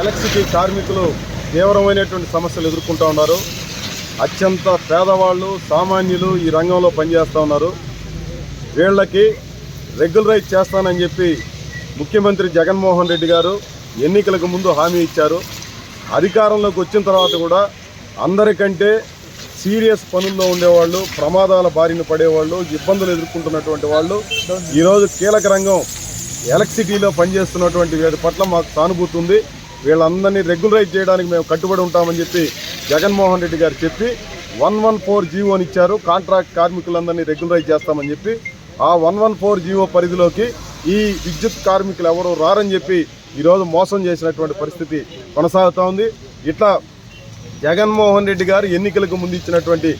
Electricity కార్మికులు తీవ్రమైనటువంటి సమస్యలు ఎదుర్కొంటూ ఉన్నారు. అత్యంత పేదవాళ్ళు సామాన్యులు ఈ రంగంలో పనిచేస్తూ ఉన్నారు. వీళ్ళకి రెగ్యులరైజ్ చేస్తానని చెప్పి ముఖ్యమంత్రి జగన్మోహన్ రెడ్డి గారు ఎన్నికలకు ముందు హామీ ఇచ్చారు. అధికారంలోకి వచ్చిన తర్వాత కూడా అందరికంటే సీరియస్ పనుల్లో ఉండేవాళ్ళు ప్రమాదాల బారిన పడేవాళ్ళు ఇబ్బందులు ఎదుర్కొంటున్నటువంటి వాళ్ళు. ఈరోజు కీలక రంగం ఎలక్ట్రిసిటీలో పనిచేస్తున్నటువంటి వీరి పట్ల మాకు సానుభూతి ఉంది. వీళ్ళందరినీ రెగ్యులరైజ్ చేయడానికి మేము కట్టుబడి ఉంటామని చెప్పి జగన్మోహన్ రెడ్డి గారు చెప్పి వన్ వన్ ఫోర్ జీవోని ఇచ్చారు. కాంట్రాక్ట్ కార్మికులందరినీ రెగ్యులరైజ్ చేస్తామని చెప్పి ఆ వన్ వన్ ఫోర్ జీవో పరిధిలోకి ఈ విద్యుత్ కార్మికులు ఎవరు రారని చెప్పి ఈరోజు మోసం చేసినటువంటి పరిస్థితి కొనసాగుతూ ఉంది. ఇట్లా జగన్మోహన్ రెడ్డి గారు ఎన్నికలకు ముందు ఇచ్చినటువంటి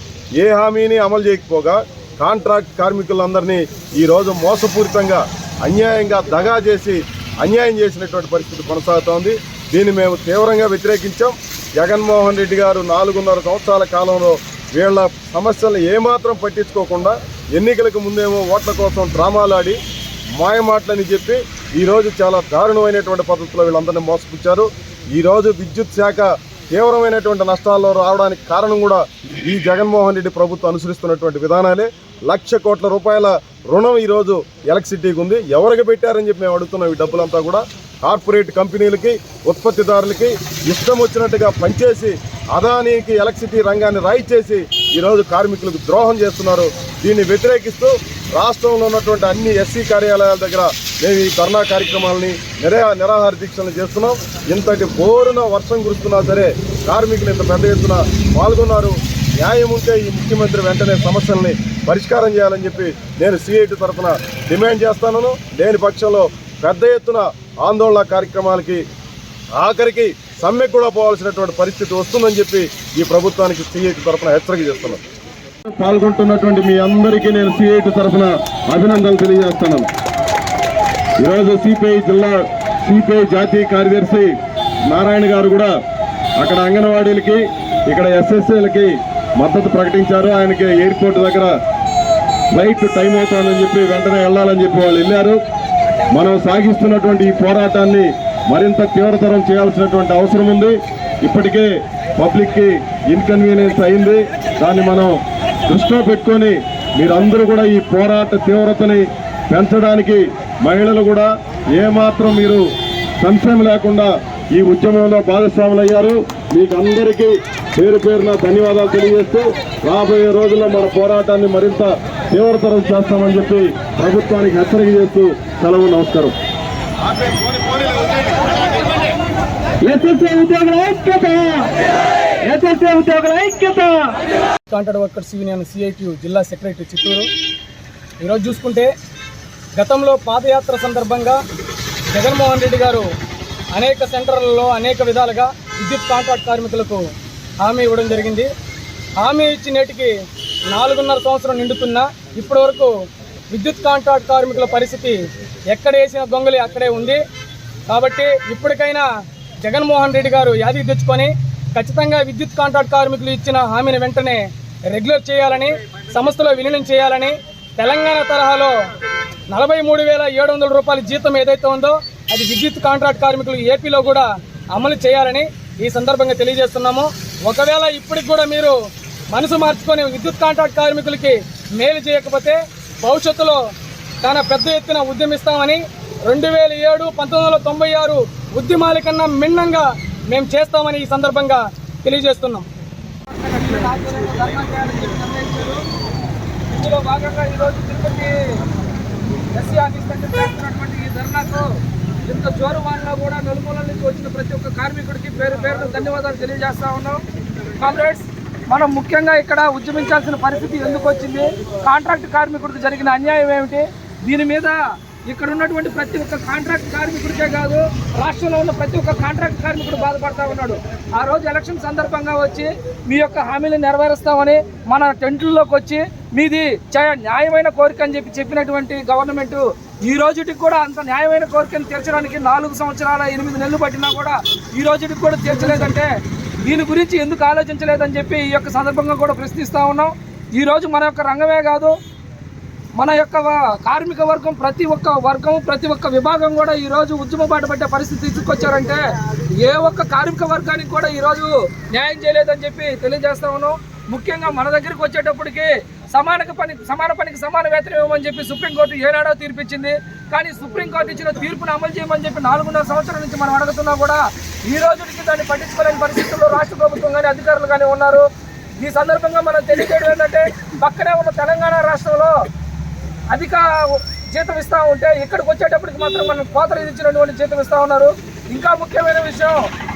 ఏ హామీని అమలు చేయకపోగా కాంట్రాక్ట్ కార్మికులందరినీ ఈరోజు మోసపూరితంగా అన్యాయంగా దగా చేసి అన్యాయం చేసినటువంటి పరిస్థితి కొనసాగుతోంది దీన్ని మేము తీవ్రంగా వ్యతిరేకించాం. జగన్మోహన్ రెడ్డి గారు నాలుగున్నర సంవత్సరాల కాలంలో వీళ్ళ సమస్యలను ఏమాత్రం పట్టించుకోకుండా ఎన్నికలకు ముందేమో ఓట్ల కోసం డ్రామాలాడి మాయమాటలని చెప్పి ఈరోజు చాలా దారుణమైనటువంటి పద్ధతిలో వీళ్ళందరినీ మోసపుచ్చారు. ఈరోజు విద్యుత్ శాఖ తీవ్రమైనటువంటి నష్టాల్లో రావడానికి కారణం కూడా ఈ జగన్మోహన్ రెడ్డి ప్రభుత్వం అనుసరిస్తున్నటువంటి విధానాలే. లక్ష కోట్ల రూపాయల రుణం ఈరోజు ఎలక్ట్రిసిటీకి ఉంది. ఎవరికి పెట్టారని చెప్పి మేము అడుగుతున్నాం ఈ డబ్బులంతా కూడా. కార్పొరేట్ కంపెనీలకి ఉత్పత్తిదారులకి ఇష్టం వచ్చినట్టుగా పనిచేసి అదానీకి ఎలక్ట్రిసిటీ రంగాన్ని రాయి చేసి ఈరోజు కార్మికులకు ద్రోహం చేస్తున్నారు. దీన్ని వ్యతిరేకిస్తూ రాష్ట్రంలో ఉన్నటువంటి అన్ని ఎస్సీ కార్యాలయాల దగ్గర మేము ఈ ధర్నా కార్యక్రమాలని నిరా నిరాహార దీక్షలు చేస్తున్నాం. ఇంతటి బోరున వర్షం కురుస్తున్నా సరే కార్మికులు ఇంత పెద్ద ఎత్తున పాల్గొన్నారు. న్యాయం ఉంటే ఈ ముఖ్యమంత్రి వెంటనే సమస్యల్ని పరిష్కారం చేయాలని చెప్పి నేను సిఐటి తరఫున డిమాండ్ చేస్తాను. లేని పక్షంలో పెద్ద ఎత్తున ఆందోళన కార్యక్రమాలకి ఆఖరికి సమ్మె కూడా పోవాల్సినటువంటి పరిస్థితి వస్తుందని చెప్పి ఈ ప్రభుత్వానికి సిఐటి తరఫున హెచ్చరిక చేస్తున్నాను పాల్గొంటున్నటువంటి మీ అందరికీ నేను సిఐటి తరఫున అభినందనలు తెలియజేస్తున్నాను. ఈరోజు సిపిఐ జిల్లా సిపిఐ జాతీయ కార్యదర్శి నారాయణ గారు కూడా అక్కడ అంగన్వాడీలకి ఇక్కడ ఎస్ఎస్ఏలకి మద్దతు ప్రకటించారు. ఆయనకి ఎయిర్పోర్ట్ దగ్గర ఫ్లైట్ టైం అవుతుందని చెప్పి వెంటనే వెళ్ళాలని చెప్పి వాళ్ళు వెళ్ళారు. మనం సాగిస్తున్నటువంటి ఈ పోరాటాన్ని మరింత తీవ్రతరం చేయాల్సినటువంటి అవసరం ఉంది. ఇప్పటికే పబ్లిక్కి ఇన్కన్వీనియన్స్ అయింది. దాన్ని మనం దృష్టిలో పెట్టుకొని మీరందరూ కూడా ఈ పోరాట తీవ్రతని పెంచడానికి మహిళలు కూడా ఏమాత్రం మీరు సంశయం లేకుండా ఈ ఉద్యమంలో భాగస్వాములు అయ్యారు మీకు అందరికీ పేరు పేరున ధన్యవాదాలు తెలియజేస్తూ రాబోయే రోజుల్లో మన పోరాటాన్ని మరింత తీవ్రతరం చేస్తామని చెప్పి ప్రభుత్వానికి హెచ్చరిక చేస్తూ సెలవు నమస్కారం. ఎస్ఎస్ఏ ఉద్యోగుల ఐక్యత! ఎస్ఎస్ఏ ఉద్యోగుల ఐక్యత! కాంట్రాక్ట్ వర్కర్స్ యూనియన్ సిఐటియు జిల్లా సెక్రటరీ చిత్తూరు. ఈరోజు చూసుకుంటే గతంలో పాదయాత్ర సందర్భంగా జగన్మోహన్ రెడ్డి గారు అనేక సెంటర్లలో అనేక విధాలుగా విద్యుత్ కాంట్రాక్ట్ కార్మికులకు హామీ ఇవ్వడం జరిగింది. హామీ ఇచ్చి నేటికి నాలుగున్నర సంవత్సరం నిండుతున్నా ఇప్పటి వరకు విద్యుత్ కాంట్రాక్ట్ కార్మికుల పరిస్థితి ఎక్కడ వేసిన దొంగలి అక్కడే ఉంది. కాబట్టి ఇప్పటికైనా జగన్మోహన్ రెడ్డి గారు యాది తెచ్చుకొని ఖచ్చితంగా విద్యుత్ కాంట్రాక్ట్ కార్మికులు ఇచ్చిన హామీని వెంటనే రెగ్యులర్ చేయాలని సంస్థలో విలీనం చేయాలని తెలంగాణ తరహాలో నలభై మూడు వేల ఏడు వందల రూపాయల జీతం ఏదైతే ఉందో అది విద్యుత్ కాంట్రాక్ట్ కార్మికులు ఏపీలో కూడా అమలు చేయాలని ఈ సందర్భంగా తెలియజేస్తున్నాము. ఒకవేళ ఇప్పటికి కూడా మీరు మనసు మార్చుకొని విద్యుత్ కాంట్రాక్ట్ కార్మికులకి మేలు చేయకపోతే భవిష్యత్తులో తన పెద్ద ఎత్తున ఉద్యమిస్తామని రెండు వేల ఏడు పంతొమ్మిది వందల తొంభై ఆరు ఉద్యమాల కన్నా మిన్నంగా మేము చేస్తామని ఈ సందర్భంగా తెలియజేస్తున్నాం. ఇందులో భాగంగా ఈరోజు తిరుపతి ఎస్సీ ఆఫీస్ దగ్గర చేస్తున్నటువంటి ఈ ధర్నాకు ఇంత జోరువాన్లో కూడా నలుమూలల నుంచి వచ్చిన ప్రతి ఒక్క కార్మికుడికి పేరు పేరు ధన్యవాదాలు తెలియజేస్తా ఉన్నాం. కామ్రేడ్స్ మనం ముఖ్యంగా ఇక్కడ ఉద్యమించాల్సిన పరిస్థితి ఎందుకు వచ్చింది? కాంట్రాక్ట్ కార్మికుడికి జరిగిన అన్యాయం ఏమిటి? దీని మీద ఇక్కడ ఉన్నటువంటి ప్రతి ఒక్క కాంట్రాక్ట్ కార్మికుడికే కాదు రాష్ట్రంలో ఉన్న ప్రతి ఒక్క కాంట్రాక్ట్ కార్మికుడు బాధపడతా ఉన్నాడు. ఆ రోజు ఎలక్షన్ సందర్భంగా వచ్చి మీ యొక్క హామీలు నెరవేరుస్తామని మన టెంట్లలోకి వచ్చి మీది చ- న్యాయమైన కోరిక అని చెప్పి చెప్పినటువంటి గవర్నమెంట్ ఈ రోజుటికి కూడా అంత న్యాయమైన కోరికను తీర్చడానికి నాలుగు సంవత్సరాల ఎనిమిది నెలలు పట్టినా కూడా ఈ రోజుటికి కూడా తీర్చలేదంటే దీని గురించి ఎందుకు ఆలోచించలేదని చెప్పి ఈ యొక్క సందర్భంగా కూడా ప్రశ్నిస్తా ఉన్నాం. ఈరోజు మన యొక్క రంగమే కాదు మన యొక్క కార్మిక వర్గం ప్రతి ఒక్క వర్గం ప్రతి ఒక్క విభాగం కూడా ఈ రోజు ఉద్యమ బాట పట్టే పరిస్థితి తీసుకొచ్చారంటే ఏ ఒక్క కార్మిక వర్గానికి కూడా ఈ రోజు న్యాయం చేయలేదని చెప్పి తెలియజేస్తా ఉన్నాం. ముఖ్యంగా మన దగ్గరికి వచ్చేటప్పటికి సమాన పని సమాన పనికి సమాన వేతనం ఇవ్వమని చెప్పి సుప్రీంకోర్టు ఏనాడో తీర్పిచ్చింది. కానీ సుప్రీంకోర్టు ఇచ్చిన తీర్పును అమలు చేయమని చెప్పి నాలుగున్నర సంవత్సరాల నుంచి మనం అడుగుతున్నా కూడా ఈ రోజుకి దాన్ని పట్టించుకోలేని పరిస్థితుల్లో రాష్ట్ర ప్రభుత్వం కానీ అధికారులు కానీ ఉన్నారు. ఈ సందర్భంగా మనం తెలియజేయడం ఏంటంటే పక్కనే ఉన్న తెలంగాణ రాష్ట్రంలో అధిక జీతం ఇస్తా ఉంటే ఇక్కడికి వచ్చేటప్పటికి మాత్రం మనం కోతలు ఇచ్చినటువంటి జీతం ఇస్తా ఉన్నారు. ఇంకా ముఖ్యమైన విషయం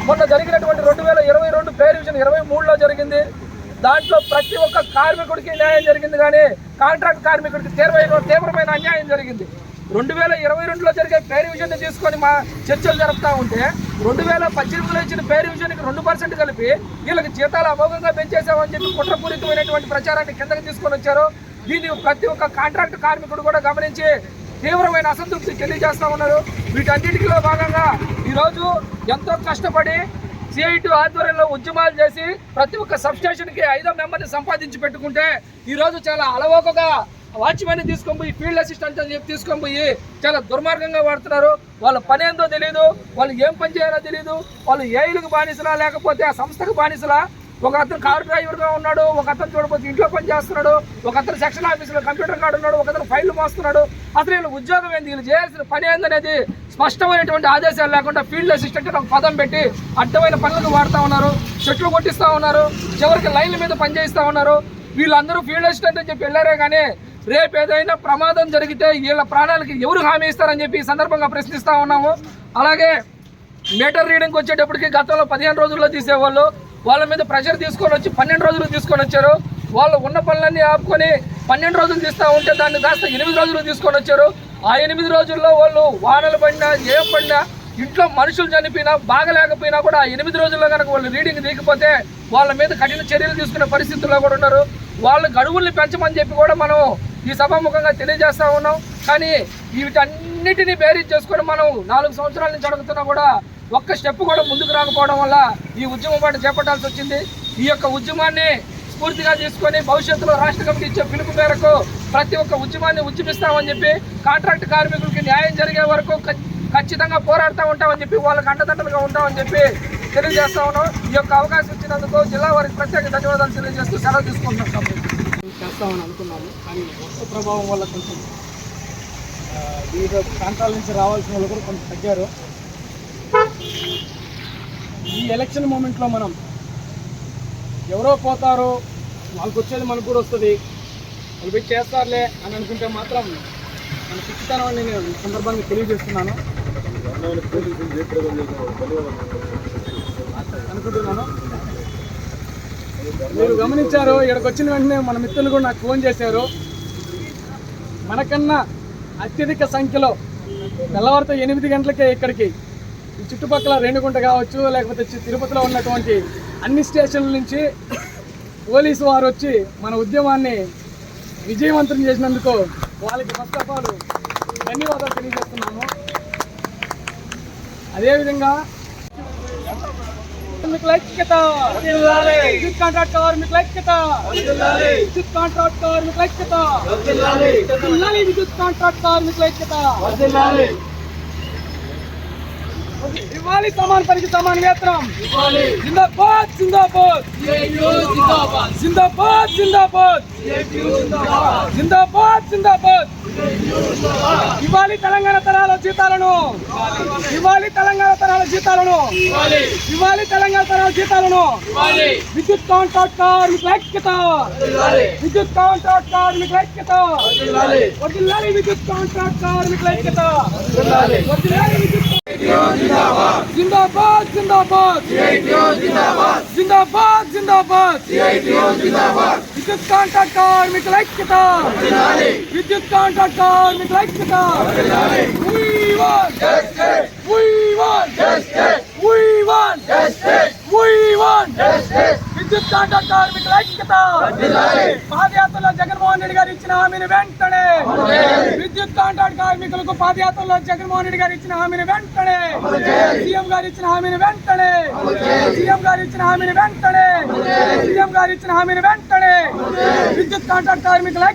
మొన్న జరిగినటువంటి రెండు వేల ఇరవై రెండు పే రివిజన్ ఇరవై మూడులో జరిగింది. దాంట్లో ప్రతి ఒక్క కార్మికుడికి న్యాయం జరిగింది కానీ కాంట్రాక్ట్ కార్మికుడికి తీవ్రమైన తీవ్రమైన అన్యాయం జరిగింది. రెండు వేల ఇరవై రెండులో జరిగే పే రివిజన్ తీసుకొని మా చర్చలు జరుపుతూ ఉంటే రెండు వేల పద్దెనిమిదిలో ఇచ్చిన పే రివిజన్కి రెండు పర్సెంట్ కలిపి వీళ్ళకి జీతాలు అమోఘంగా పెంచేసామని చెప్పి కుట్రపూరితమైనటువంటి ప్రచారాన్ని కిందకి తీసుకొని వచ్చారు. దీన్ని ప్రతి ఒక్క కాంట్రాక్ట్ కార్మికుడు కూడా గమనించి తీవ్రమైన అసంతృప్తి తెలియజేస్తూ ఉన్నారు. వీటన్నిటిలో భాగంగా ఈరోజు ఎంతో కష్టపడి సిఐటి ఆధ్వర్యంలో ఉద్యమాలు చేసి ప్రతి ఒక్క సబ్స్టేషన్కి ఐదో మెంబర్ని సంపాదించి పెట్టుకుంటే ఈరోజు చాలా అలవోకగా వాచ్మెన్ తీసుకొని పోయి ఫీల్డ్ అసిస్టెంట్ అని చెప్పి తీసుకొని పోయి చాలా దుర్మార్గంగా వాడుతున్నారు. వాళ్ళ పని ఏందో తెలియదు వాళ్ళు ఏం పని చేయాలో తెలియదు వాళ్ళు ఏఐలకు బానిసలా లేకపోతే ఆ సంస్థకు బానిసలా? ఒక అతను కారు డ్రైవర్గా ఉన్నాడు ఒక అతను చూడబోతు ఇంట్లో పని చేస్తున్నాడు ఒక అతను సెక్షన్ ఆఫీసులో కంప్యూటర్ కార్డు ఉన్నాడు ఒక అతను ఫైల్ మోస్తున్నాడు. అసలు వీళ్ళు ఉద్యోగం ఏంది? వీళ్ళు చేయాల్సిన పని ఏందనేది స్పష్టమైనటువంటి ఆదేశాలు లేకుండా ఫీల్డ్ అసిస్టెంట్ ఒక పదం పెట్టి అడ్డమైన పనులకు వాడుతూ ఉన్నారు చెట్లు కొట్టిస్తూ ఉన్నారు చివరికి లైన్ల మీద పనిచేస్తూ ఉన్నారు. వీళ్ళందరూ ఫీల్డ్ అసిస్టెంట్ అని చెప్పి వెళ్ళారే కానీ రేపు ఏదైనా ప్రమాదం జరిగితే వీళ్ళ ప్రాణాలకి ఎవరు హామీ ఇస్తారని చెప్పి ఈ సందర్భంగా ప్రశ్నిస్తూ ఉన్నాము. అలాగే మీటర్ రీడింగ్కి వచ్చేటప్పటికి గతంలో పదిహేను రోజుల్లో తీసేవాళ్ళు వాళ్ళ మీద ప్రెషర్ తీసుకొని వచ్చి పన్నెండు రోజులు తీసుకొని వచ్చారు. వాళ్ళు ఉన్న పనులన్నీ ఆపుకొని పన్నెండు రోజులు తీస్తూ ఉంటే దాన్ని కాస్త ఎనిమిది రోజులు తీసుకొని వచ్చారు. ఆ ఎనిమిది రోజుల్లో వాళ్ళు వానలు పడినా ఏం పడినా ఇంట్లో మనుషులు చనిపోయినా బాగలేకపోయినా కూడా ఆ ఎనిమిది రోజుల్లో కనుక వాళ్ళు రీడింగ్ దిగిపోతే వాళ్ళ మీద కఠిన చర్యలు తీసుకునే పరిస్థితుల్లో కూడా ఉన్నారు. వాళ్ళు గడువుల్ని పెంచమని చెప్పి కూడా మనం ఈ సభాముఖంగా తెలియజేస్తా ఉన్నాం. కానీ వీటన్నిటిని బేరీజ్ చేసుకొని మనం నాలుగు సంవత్సరాల నుంచి అడుగుతున్నా కూడా ఒక్క స్టెప్ కూడా ముందుకు రాకపోవడం వల్ల ఈ ఉద్యమం పాటు చేపట్టాల్సి వచ్చింది. ఈ యొక్క ఉద్యమాన్ని స్ఫూర్తిగా తీసుకొని భవిష్యత్తులో రాష్ట్ర కమిటీ ఇచ్చే పిలుపు మేరకు ప్రతి ఒక్క ఉద్యమాన్ని ఉద్యమిస్తామని చెప్పి కాంట్రాక్ట్ కార్మికులకి న్యాయం జరిగే వరకు ఖచ్చితంగా పోరాడుతూ ఉంటామని చెప్పి వాళ్ళకి అండదండలుగా ఉంటామని చెప్పి తెలియజేస్తా ఉన్నాం. ఈ యొక్క అవకాశం ఇచ్చినందుకు జిల్లా వారికి ప్రత్యేక ధన్యవాదాలు తెలియజేస్తూ సెలవు తీసుకుంటున్నాం. చేస్తామని అనుకున్నాము. కానీ వర్ష ప్రభావం వల్ల కొంచెం వివిధ ప్రాంతాల నుంచి రావాల్సిన వాళ్ళు కూడా కొంచెం తగ్గారు. ఈ ఎలక్షన్ మూమెంట్లో మనం ఎవరో పోతారో వాళ్ళకి వచ్చేది మనకు కూడా వస్తుంది. వాళ్ళు పెట్టి చేస్తారులే అని అనుకుంటే మాత్రం మన పిచ్చితనం అని నేను ఈ సందర్భంగా తెలియజేస్తున్నాను. అనుకుంటున్నాను. మీరు గమనించారు? ఇక్కడికి వచ్చిన వెంటనే మన మిత్రులు కూడా నాకు ఫోన్ చేశారు. మనకన్నా అత్యధిక సంఖ్యలో తెల్లవారితో ఎనిమిది గంటలకే ఇక్కడికి ఈ చుట్టుపక్కల రేణుగుంట కావచ్చు లేకపోతే తిరుపతిలో ఉన్నటువంటి అన్ని స్టేషన్ల నుంచి పోలీసు వారు వచ్చి మన ఉద్యమాన్ని విజయవంతం చేసినందుకు వాళ్ళకి ఫస్ట్ ఆఫ్ ఆల్ ధన్యవాదాలు తెలియజేస్తున్నాము. అదేవిధంగా కార్మికుల ఐక్యత. విద్యుత్ కాంట్రాక్ట్ కార్మికుల ఐక్యత. విద్యుత్ కాంట్రాక్ట్ కార్మికుల ఐక్యత. విద్యుత్ కాంట్రాక్ట్ కార్మికుల ఐక్యత. ఇవ్వాలి సమాన పనికి సమాన వేతనం జిందాబాద్ జిందాబాద్. జిందాబాద్. జిందాబాద్ జిందాబాద్. జిందాబాద్. ఇవ్వాలి తెలంగాణ తరాల జీతాలను. ఇవ్వాలి తెలంగాణ తరాల జీతాలను. ఇవ్వాలి. తెలంగాణ తరాల జీతాలను. విద్యుత్ కాంట్రాక్ట్ కార్మికుల ఐక్యత విద్యుత్ కాంట్రాక్ట్ కార్మికుల ఐక్యత వర్ధిల్లాలి విద్యుత్ కాంట్రాక్ట్ కార్మికుల ఐక్యత వర్ధిల్లాలి విద్యుత్ జిందాబాద్. జిందాబాద్ జిందాబాద్. జిందాబాద్. విద్యుత్ కాంట్రాక్ట్ కార్మికుల ఐక్యత విద్యుత్ కాంట్రాక్ట్ కార్మికుల ఐక్యత We want We want justice. We want justice. We want justice. విద్యుత్ కాంట్రాక్ట్ కార్మికుల ఐక్యత పాదయాత్రలో జగన్మోహన్ రెడ్డి గారు ఇచ్చిన హామీని వెంటనే విద్యుత్ కాంట్రాక్ట్ కార్మికులకు పాదయాత్రలో జగన్మోహన్ రెడ్డి గారు ఇచ్చిన హామీని వెంటనే సీఎం గారు ఇచ్చిన హామీని వెంటనే సీఎం గారు ఇచ్చిన హామీని వెంటనే సీఎం గారు ఇచ్చిన హామీని వెంటనే విద్యుత్ కాంట్రాక్ట్ కార్మికుల